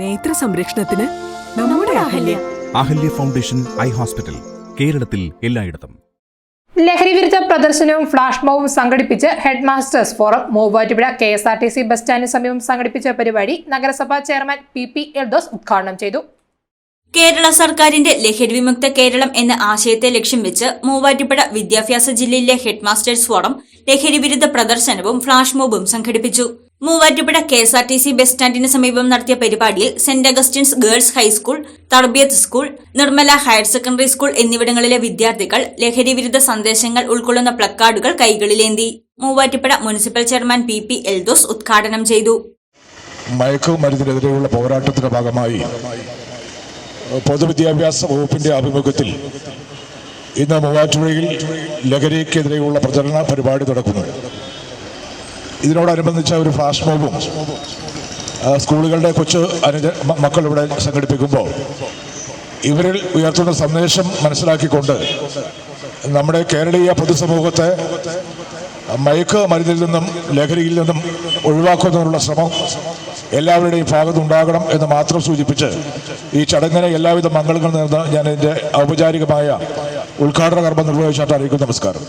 നേത്ര സംരക്ഷണത്തിന് നമ്മുടെ Ahalya. Ahalya foundation eye hospital കേരളത്തിൽ എല്ലായിടത്തും. ലഹരി വിരുദ്ധ പ്രദർശനവും ഫ്ലാഷ് മോവും സംഘടിപ്പിച്ച് head masters forum Muvattupuzha K S R T C bus സ്റ്റാൻഡിന് സമീപം സംഘടിപ്പിച്ച പരിപാടി നഗരസഭാ ചെയർമാൻ പി പി എൽദോസ് ഉദ്ഘാടനം ചെയ്തു. കേരള സർക്കാരിന്റെ ലഹരി വിമുക്ത കേരളം എന്ന ആശയത്തെ ലക്ഷ്യം വെച്ച് മൂവാറ്റുപുഴ വിദ്യാഭ്യാസ ജില്ലയിലെ ഹെഡ് മാസ്റ്റേഴ്സ് ഫോറം ലഹരി വിരുദ്ധ പ്രദർശനവും ഫ്ലാഷ് മോബും സംഘടിപ്പിച്ചു. Muvattupuzha K S R T C bus സ്റ്റാൻഡിന് സമീപം നടത്തിയ പരിപാടിയിൽ saint Augustine's girls high school Tarbiyath school Nirmala higher secondary school എന്നിവിടങ്ങളിലെ വിദ്യാർത്ഥികൾ ലഹരി വിരുദ്ധ സന്ദേശങ്ങൾ ഉൾക്കൊള്ളുന്ന പ്ലക്കാർഡുകൾ കൈകളിലേന്തി. Muvattupuzha municipal chairman P P Eldhose ഉദ്ഘാടനം ചെയ്തു. മയക്കുമരുന്നിനെതിരെയുള്ള പോരാട്ടത്തിന്റെ ഭാഗമായി പൊതുവിദ്യാഭ്യാസ വകുപ്പിന്റെ ആഭിമുഖ്യത്തിൽ ഇന്ന് മൂവാറ്റുപുഴയിൽ ലഹരിക്കെതിരെയുള്ള പ്രചരണ പരിപാടി നടക്കുന്നു ഇതിനോടനുബന്ധിച്ച ഒരു ഫ്ലാഷ് മോബും സ്കൂളുകളുടെ കൊച്ചു അനുജ മക്കൾ ഇവിടെ സംഘടിപ്പിക്കുമ്പോൾ ഇവരിൽ ഉയർത്തുന്ന സന്ദേശം മനസ്സിലാക്കിക്കൊണ്ട് നമ്മുടെ കേരളീയ പൊതുസമൂഹത്തെ മയക്ക് മരുന്നിൽ നിന്നും ലഹരിയിൽ നിന്നും ഒഴിവാക്കുന്നതിനുള്ള ശ്രമം എല്ലാവരുടെയും ഭാഗത്തുണ്ടാകണം എന്ന് മാത്രം സൂചിപ്പിച്ച് ഈ ചടങ്ങിനെ എല്ലാവിധ മംഗളങ്ങൾ നേർന്ന് ഞാൻ എന്റെ ഔപചാരികമായ ഉദ്ഘാടന കർമ്മം നിർവഹിച്ചായിട്ട് അറിയിക്കുന്നു. നമസ്കാരം.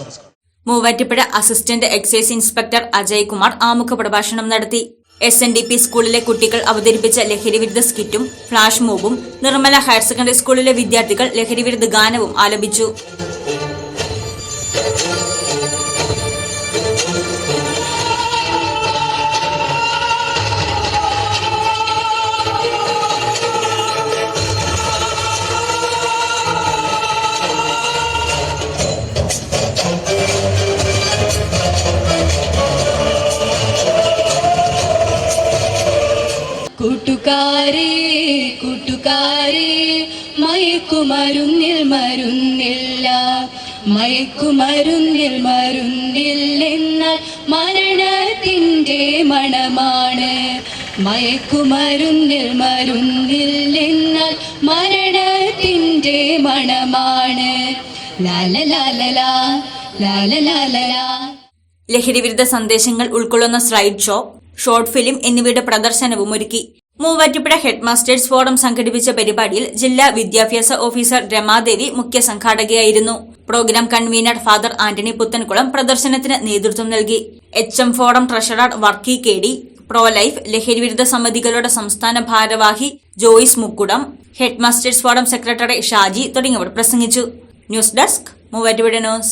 Muvattupuzha assistant excise inspector Ajay Kumar ആമുഖ പ്രഭാഷണം നടത്തി. എസ് എൻ ഡി പി സ്കൂളിലെ കുട്ടികൾ അവതരിപ്പിച്ച ലഹരിവിരുദ്ധ സ്കിറ്റും ഫ്ലാഷ് മൂവും നിർമ്മല ഹയർ സെക്കൻഡറി സ്കൂളിലെ വിദ്യാർത്ഥികൾ ലഹരിവിരുദ്ധ ഗാനവും ആലപിച്ചു. കൂട്ടുകാരെ കൂട്ടുകാരെ മയക്കുമരുന്നിൽ മരുന്നില്ല. മയക്കുമരുന്നിൽ മരുന്നില്ലെന്നാൽ മരണത്തിന്റെ മണമാണ്. മയക്കുമരുന്നിൽ മരുന്നില്ലെന്നാൽ മരണത്തിന്റെ മണമാണ്. ലാല ലാലലാ ലാല സന്ദേശങ്ങൾ ഉൾക്കൊള്ളുന്ന സ്ലൈഡ് ഷോ ഷോർട്ട് ഫിലിം എന്നിവയുടെ പ്രദർശനവും ഒരുക്കി. മൂവാറ്റുപുഴ ഹെഡ്മാസ്റ്റേഴ്സ് ഫോറം സംഘടിപ്പിച്ച പരിപാടിയിൽ ജില്ലാ വിദ്യാഭ്യാസ ഓഫീസർ രമാദേവി മുഖ്യ സംഘാടകയായിരുന്നു. Programme convener father Antony Puthenkulam പ്രദർശനത്തിന് നേതൃത്വം നൽകി. H M forum treasurer Varkey K D pro life ലഹരിവിരുദ്ധ സമിതികളുടെ സംസ്ഥാന ഭാരവാഹി Joyce Mukkudam headmasters forum secretary Shaji തുടങ്ങിയവർ പ്രസംഗിച്ചു. News desk Muvattupuzha news.